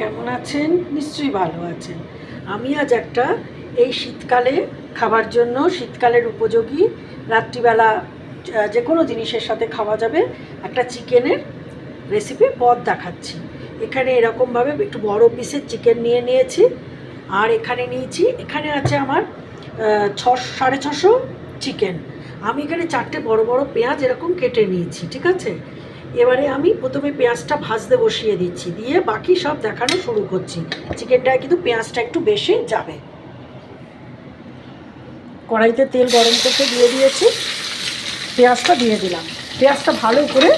কেমন আছেন? নিশ্চয়ই ভালো আছেন। আমি আজ একটা এই শীতকালে খাবার জন্য, শীতকালের উপযোগী রাত্রিবেলা যে কোনো জিনিসের সাথে খাওয়া যাবে, একটা চিকেনের রেসিপি পদ দেখাচ্ছি। এখানে এরকমভাবে একটু বড় পিসের চিকেন নিয়ে নিয়েছি, আর এখানে নিয়েছি, এখানে আছে আমার ছ, সাড়ে ছশো চিকেন আমি এখানে চারটে বড় বড় পেঁয়াজ এরকম কেটে নিয়েছি, ঠিক আছে? এবারে আমি প্রথমে পেঁয়াজটা ভাজতে বসিয়ে দিচ্ছি, দিয়ে বাকি সব দেখানো শুরু করছি। চিকেনটায় কিন্তু পেঁয়াজটা একটু বেশি যাবে। কড়াইতে তেল গরম করতে দিয়ে দিয়েছি। পেঁয়াজটা দিয়ে দিলাম। পেঁয়াজটা ভালো করে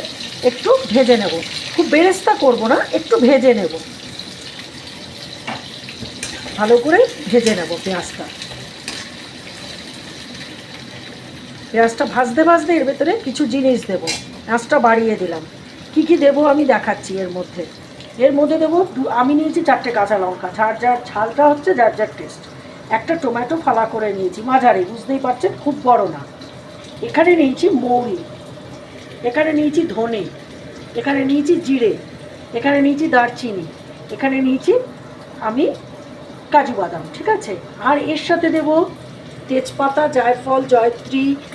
একটু ভেজে নেব। খুব বেরেস্তা করব না, একটু ভেজে নেব। ভালো করে ভেজে নেব পেঁয়াজটা। পেঁয়াজটা ভাজতে ভাজতে এর ভেতরে কিছু জিনিস দেব। পেঁয়াজটা বাড়িয়ে দিলাম। কি কি দেব আমি দেখাচ্ছি এর মধ্যে। এর মধ্যে দেবো আমি নিয়েছি চারটে কাঁচা লঙ্কা। যার যার ঝালটা হচ্ছে, যার যার টেস্ট একটা টমেটো ফালা করে নিয়েছি, মাঝারি, বুঝতেই পারছেন? খুব বড় না। এখানে নিয়েছি মৌরি। এখানে নিয়েছি ধনে। এখানে নিয়েছি জিরে। এখানে নিয়েছি দারচিনি। এখানে নিয়েছি আমি কাজু বাদাম, ঠিক আছে? আর এর সাথে দেব তেজপাতা, জায়ফল, জয়ত্রী জয়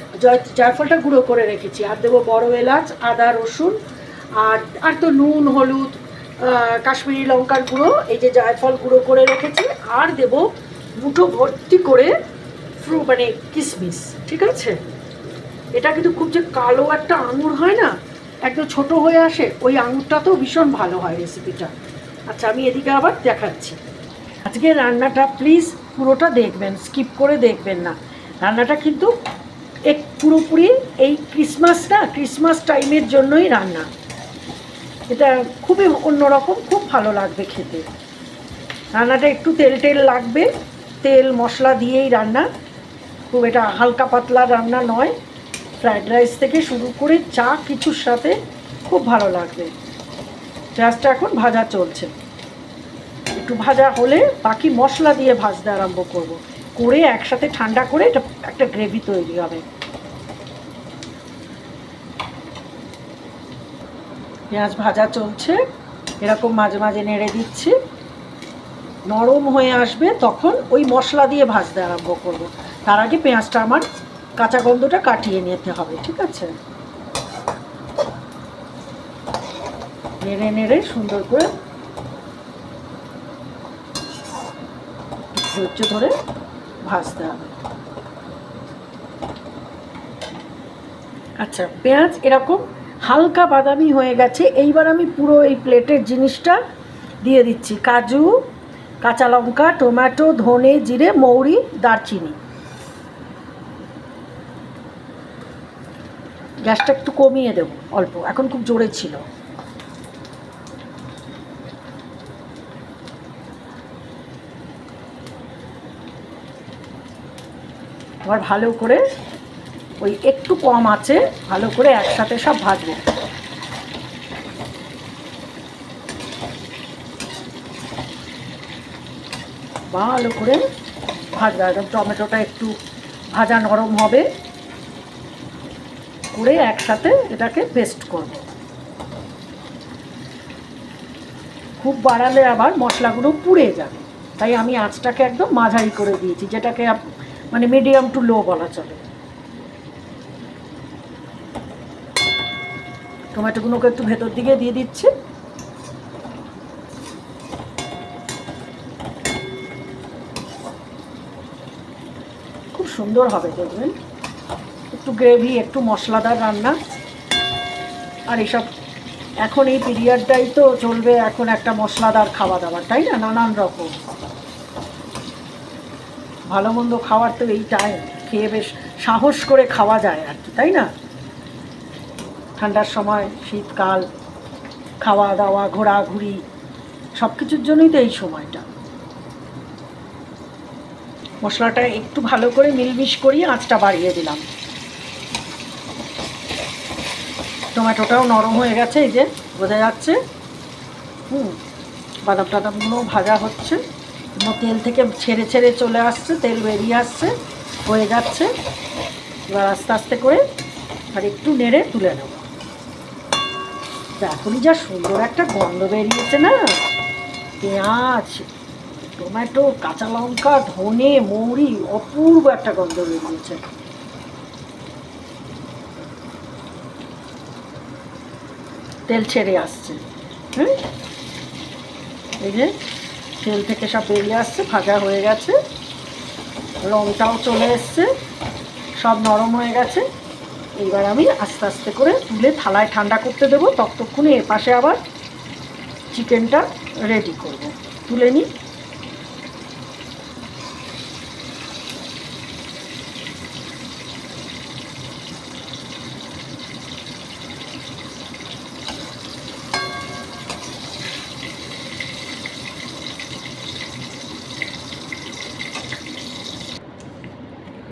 জায়ফলটা গুঁড়ো করে রেখেছি। আর দেবো বড় এলাচ, আদা, রসুন, আর আর তো নুন, হলুদ কাশ্মীরি লঙ্কার গুঁড়ো, এই যে জায়ফল গুঁড়ো করে রেখেছি। আর দেব মুঠো ভর্তি করে ফ্রু মানে কিশমিশ ঠিক আছে? এটা কিন্তু খুব যে কালো একটা আঙুর হয় না, একদম ছোট হয়ে আসে, ওই আঙুরটা তো ভীষণ ভালো হয় রেসিপিটা আচ্ছা আমি এদিকে আবার দেখাচ্ছি। আজকে রান্নাটা প্লিজ পুরোটা দেখবেন স্কিপ করে দেখবেন না। রান্নাটা কিন্তু এক পুরোপুরি এই ক্রিসমাসটা, ক্রিসমাস টাইমের জন্যই রান্না। এটা খুবই অন্যরকম, খুব ভালো লাগবে খেতে। রান্নাটা একটু তেল টেল লাগবে, তেল, মশলা দিয়েই রান্না। খুব এটা হালকা পাতলা রান্না নয়। ফ্রায়েড রাইস থেকে শুরু করে চা কিছুর সাথে খুব ভালো লাগবে। পেঁয়াজটা এখন ভাজা চলছে। একটু ভাজা হলে বাকি মশলা দিয়ে ভাজতে আরম্ভ করব। করে একসাথে ঠান্ডা করে এটা একটা গ্রেভি তৈরি হবে। পেঁয়াজ ভাজা চলছে। এরকম মাঝে মাঝে নেড়ে দিচ্ছি। নরম হয়ে আসবে, তখন ওই মশলা দিয়ে ভাজতে আরম্ভ করব। তার আগে পেঁয়াজটা আমার কাঁচা গন্ধটা কাটিয়ে নিতে হবে, ঠিক আছে? নেড়ে নেড়ে সুন্দর করে ধরে ভাজতে হবে আচ্ছা পেঁয়াজ এরকম হালকা বাদামি হয়ে গেছে। এইবার আমি পুরো এই প্লেটের জিনিসটা দিয়ে দিচ্ছি। কাজু, কাঁচা লঙ্কা, টমেটো, ধনে, জিরে, মৌরি, দারচিনি। গ্যাসটা একটু কমিয়ে দেবো, অল্প। এখন খুব জোরে ছিল। আবার ভালো করে ওই একটু কম আছে, ভালো করে একসাথে সব ভাজবো। ভালো করে ভাজবে, একদম টমেটোটা একটু ভাজা নরম হবে। করে একসাথে এটাকে পেস্ট করব। খুব বাড়ালে আবার মশলাগুলো পুড়ে যাবে। তাই আমি আঁচটাকে একদম মাঝারি করে দিয়েছি, যেটাকে মানে মিডিয়াম টু লো বলা চলে। টমেটোগুলোকে একটু ভেতর দিকে দিয়ে দিচ্ছি। খুব সুন্দর হবে দেখবেন। একটু গ্রেভি একটু মশলাদার রান্না। আর এসব এখন এই পিরিয়ডটাই তো চলবে এখন একটা মশলাদার খাওয়া দাওয়া, তাই না? নানান রকম। ভালো মন্দ খাওয়ার তো এই টাইম খেয়ে বেশ সাহস করে খাওয়া যায় আর কি, তাই না? ঠান্ডার সময়, শীতকাল খাওয়া দাওয়া ঘোরাঘুরি সব কিছুর জন্যই তো এই সময়টা। মশলাটা একটু ভালো করে মিলমিশ করিয়ে আঁচটা বাড়িয়ে দিলাম। টমেটোটাও নরম হয়ে গেছে, এই যে বোঝা যাচ্ছে। হুম বাদাম টাদামগুলো ভাজা হচ্ছে। তেল থেকে ছেড়ে ছেড়ে চলে আসছে, তেল বেরিয়ে আসছে, হয়ে যাচ্ছে। এবার আস্তে আস্তে করে আর একটু নেড়ে তুলে নেব। এখনই যা সুন্দর একটা গন্ধ বেরিয়েছে না? পেঁয়াজ, টমেটো, কাঁচা লঙ্কা, ধনে, মৌরি, অপূর্ব একটা গন্ধ বেরিয়েছে। তেল ছেড়ে আসছে। হ্যাঁ এই যে তেল থেকে সব বেরিয়ে আসছে, ভাজা হয়ে গেছে। রংটাও চলে এসছে, সব নরম হয়ে গেছে। এবার আমি আস্তে আস্তে করে তুলে থালায় ঠান্ডা করতে দেবো। ততক্ষণে এ পাশে আবার চিকেনটা রেডি করব। তুলে নিই।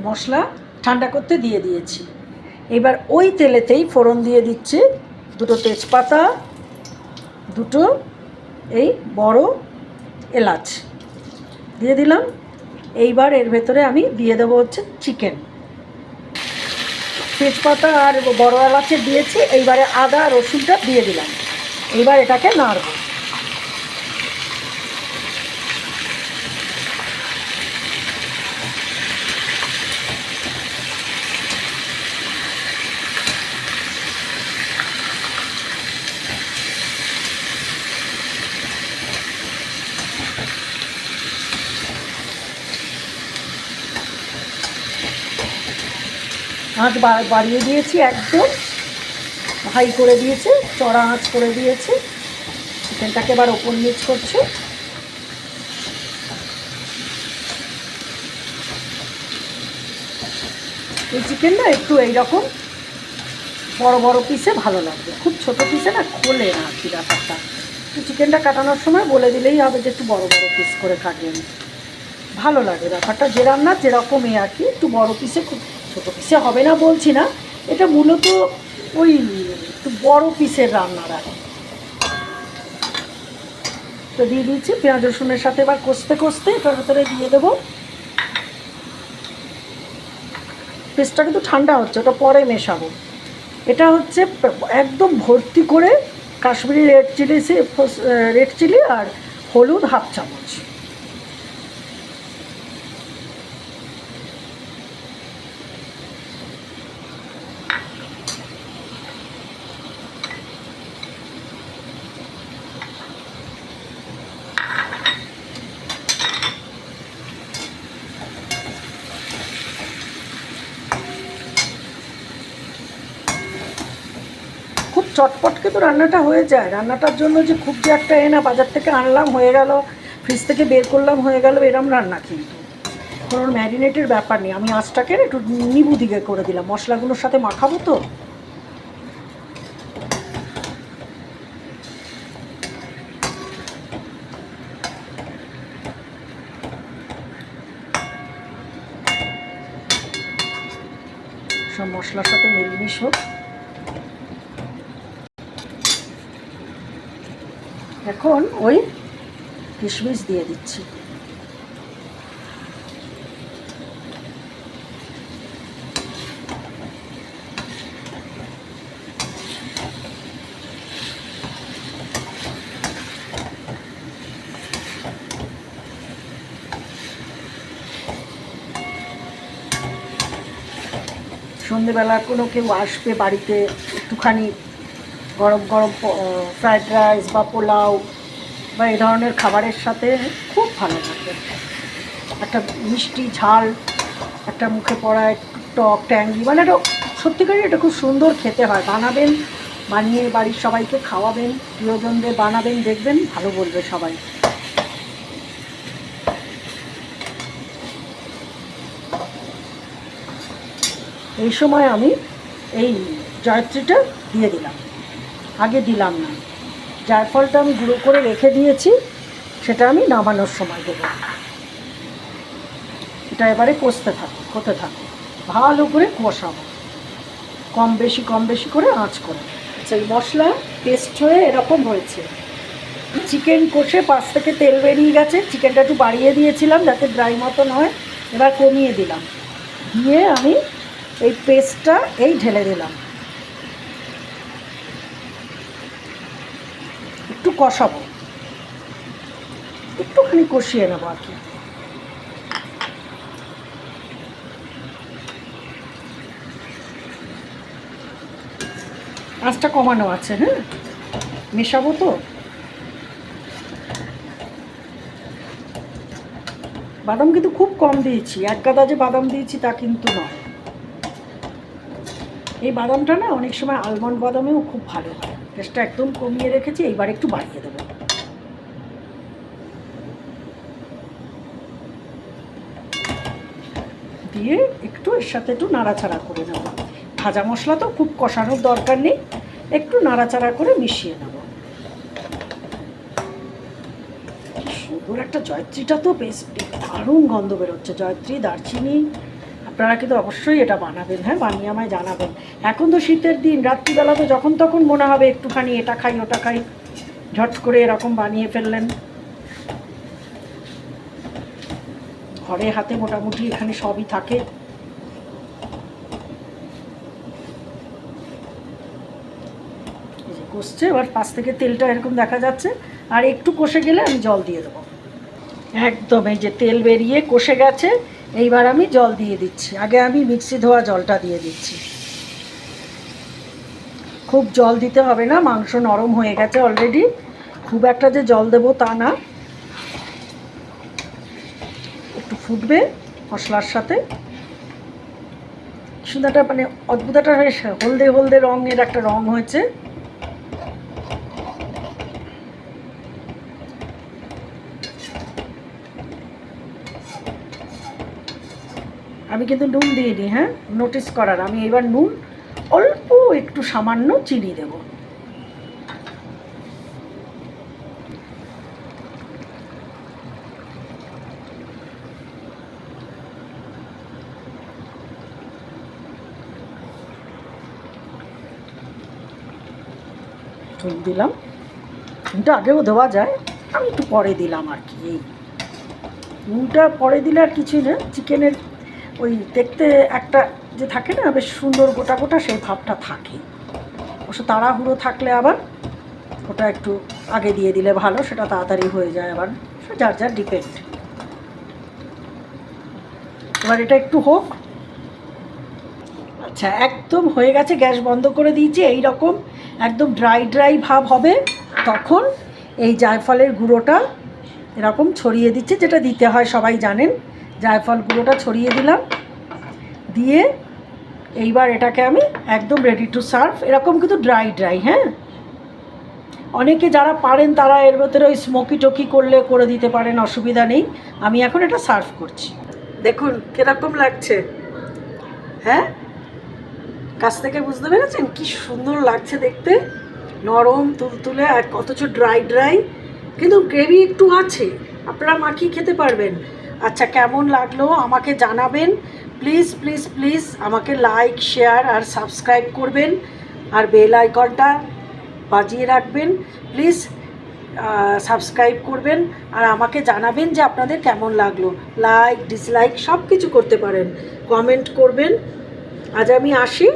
মশলা ঠান্ডা করতে দিয়ে দিয়েছি। এবার ওই তেলেতেই ফোড়ন দিয়ে দিচ্ছি দুটো তেজপাতা, দুটো এই বড় এলাচ। দিয়ে দিলাম। এইবার এর ভেতরে আমি দিয়ে দেবো হচ্ছে চিকেন। তেজপাতা আর বড় এলাচে দিয়েছি, এইবারে আদা রসুনটা দিয়ে দিলাম। এইবার এটাকে নাড়বো। আঁচ বাড়িয়ে দিয়েছি একদম। হাই করে দিয়েছে, চড়া আঁচ করে দিয়েছে। চিকেনটাকে এবার ওপর নিচ করছে। এই চিকেন না একটু এইরকম বড় বড় পিসে ভালো লাগবে। খুব ছোট পিসে না খোলে না আর কি ব্যাপারটা। তো চিকেনটা কাটানোর সময় বলে দিলেই হবে যে একটু বড় বড় পিস করে কাটিয়ে নিই ভালো লাগে ব্যাপারটা। যে রান্না যেরকম এ আর কি, একটু বড় পিসে খুব ছোটো পিসে হবে না, বলছি না। এটা মূলত ওই একটু বড় পিসের রান্নার আর তো দিয়ে দিচ্ছি পেঁয়াজ রসুনের সাথে এবার কষতে কষতে এটার ভেতরে দিয়ে দেবো। পেস্টটা কিন্তু ঠান্ডা হচ্ছে, ওটা পরে মেশাবো। এটা হচ্ছে একদম ভর্তি করে Kashmiri red chilli red chilli আর হলুদ হাফ চামচ খুব চটপট কিন্তু রান্নাটা হয়ে যায়। রান্নাটার জন্য যে খুব যে একটা এ না, বাজার থেকে আনলাম, হয়ে গেল। ফ্রিজ থেকে বের করলাম, হয়ে গেল, এরম রান্না কিন্তু। কোনো ম্যারিনেটের ব্যাপার নেই। আমি আঁচটাকে একটু নিবু দিকে করে দিলাম। মশলাগুলোর সাথে মাখাবো তো? সব মশলার সাথে মিলমিশ হোক। এখন ওই কিশমিশ দিয়ে দিচ্ছি। সন্ধেবেলা কোনো কেউ আসবে বাড়িতে একটুখানি গরম গরম ফ্রায়েড রাইস বা পোলাও বা এই ধরনের খাবারের সাথে খুব ভালো লাগবে একটা মিষ্টি ঝাল, একটা মুখে পড়া একটু টক, ট্যাঙ্গি মানে এটা সত্যিকারই এটা খুব সুন্দর খেতে হয়। বানাবেন, বানিয়ে বাড়ির সবাইকে খাওয়াবেন, প্রিয়জনদের বানাবেন, দেখবেন ভালো বলবে সবাই। এই সময় আমি এই জয়ত্রীটা দিয়ে দিলাম। আগে দিলাম না। জায়ফলটা আমি গুঁড়ো করে রেখে দিয়েছি, সেটা আমি নামানোর সময় দেবো। এটা এবারে কষতে থাকো, হতে থাকো। ভালো করে কষাবো। কম বেশি কম বেশি করে আঁচ করে। আচ্ছা এই মশলা পেস্ট হয়ে এরকম হয়েছে। চিকেন কষে পাশ থেকে তেল বেরিয়ে গেছে। চিকেনটা একটু বাড়িয়ে দিয়েছিলাম যাতে ড্রাই মতন হয়। এবার কমিয়ে দিলাম। দিয়ে আমি এই পেস্টটা এই ঢেলে দিলাম। কষাবো। একটুখানি কষিয়ে নেব আর কি। আঁচটা কমানো আছে হ্যাঁ? মেশাবো তো? বাদাম কিন্তু খুব কম দিয়েছি। এক গাদা যে বাদাম দিয়েছি তা কিন্তু নয়। এই বাদামটা না অনেক সময় আলমন্ড বাদামেও খুব ভালো হয়। টেস্টটা একদম কমিয়ে রেখেছি, এইবার একটু বাড়িয়ে দেবো। দিয়ে একটু এর সাথে একটু নাড়াচাড়া করে নেব। ভাজা মশলা তো খুব কষানোর দরকার নেই, একটু নাড়াচাড়া করে মিশিয়ে নেব। সুন্দর একটা জয়ত্রীটা তো বেশ দারুণ গন্ধ বেরোচ্ছে। জয়ত্রী, দারচিনি আপনারা কিন্তু অবশ্যই এটা বানাবেন হ্যাঁ? বানিয়ে আমায় জানাবেন। এখন তো শীতের দিন রাত্রিবেলাতে যখন তখন মনে হবে একটুখানি এটা খাই, ওটা খাই। ঝট করে এরকম বানিয়ে ফেললেন। ঘরে, হাতে মোটামুটি এখানে সবই থাকে। কষছে, এবার পাশ থেকে তেলটা এরকম দেখা যাচ্ছে। আর একটু কষে গেলে আমি জল দিয়ে দেবো। একদম, এই যে তেল বেরিয়ে কষে গেছে। এইবার আমি জল দিয়ে দিচ্ছি। আগে আমি মিক্সি ধোয়া জলটা দিয়ে দিচ্ছি। খুব জল দিতে হবে না, মাংস নরম হয়ে গেছে অলরেডি খুব একটা যে জল দেবো তা না। একটু ফুটবে মশলার সাথে। সুন্দরটা মানে অদ্ভুত একটা হলদে হলদে রঙের একটা রং হয়েছে। আমি কিন্তু নুন দিইনি হ্যাঁ? নোটিস করার। আমি এবার নুন অল্প একটু সামান্য চিনি দেব। দিলাম। নুনটা আগেও দেওয়া যায়, আমি একটু পরে দিলাম আর কি। এই নুনটা পরে দিলে আর কিছুই না, চিকেনের ওই দেখতে একটা যে থাকে না, বেশ সুন্দর গোটা গোটা, সেই ভাবটা থাকে। অবশ্য তাড়াহুড়ো থাকলে আবার ওটা একটু আগে দিয়ে দিলে ভালো, সেটা তাড়াতাড়ি হয়ে যায় আবার। যার যার ডিপেন্ড এবার এটা একটু হোক। আচ্ছা একদম হয়ে গেছে, গ্যাস বন্ধ করে দিয়েছি এই রকম একদম ড্রাই ড্রাই ভাব হবে, তখন এই জায়ফলের গুঁড়োটা এরকম ছড়িয়ে দিচ্ছে, যেটা দিতে হয় সবাই জানেন। জায়ফল গুঁড়োটা ছড়িয়ে দিলাম। দিয়ে এইবার এটাকে আমি একদম রেডি টু সার্ভ এরকম কিন্তু ড্রাই ড্রাই হ্যাঁ? অনেকে যারা পারেন তারা এর ভেতরে ওই স্মোকি টকি করলে করে দিতে পারেন, অসুবিধা নেই। আমি এখন এটা সার্ভ করছি। দেখুন, কীরকম লাগছে। হ্যাঁ? কাছ থেকে বুঝতে পেরেছেন? কি সুন্দর লাগছে দেখতে। নরম, তুলতুলে, আর অথচ ড্রাই ড্রাই কিন্তু গ্রেভি একটু আছে। আপনারা মাখিয়ে খেতে পারবেন। আচ্ছা কেমন লাগল? আমাকে জানাবেন। প্লিজ প্লিজ প্লিজ আমাকে লাইক শেয়ার আর সাবস্ক্রাইব করবেন। আর বেল আইকনটা বাজিয়ে রাখবেন। প্লিজ সাবস্ক্রাইব করবেন। আর আমাকে জানাবেন যে আপনাদের কেমন লাগল। লাইক ডিসলাইক সব কিছু করতে পারেন। কমেন্ট করবেন। আজ আমি আসি।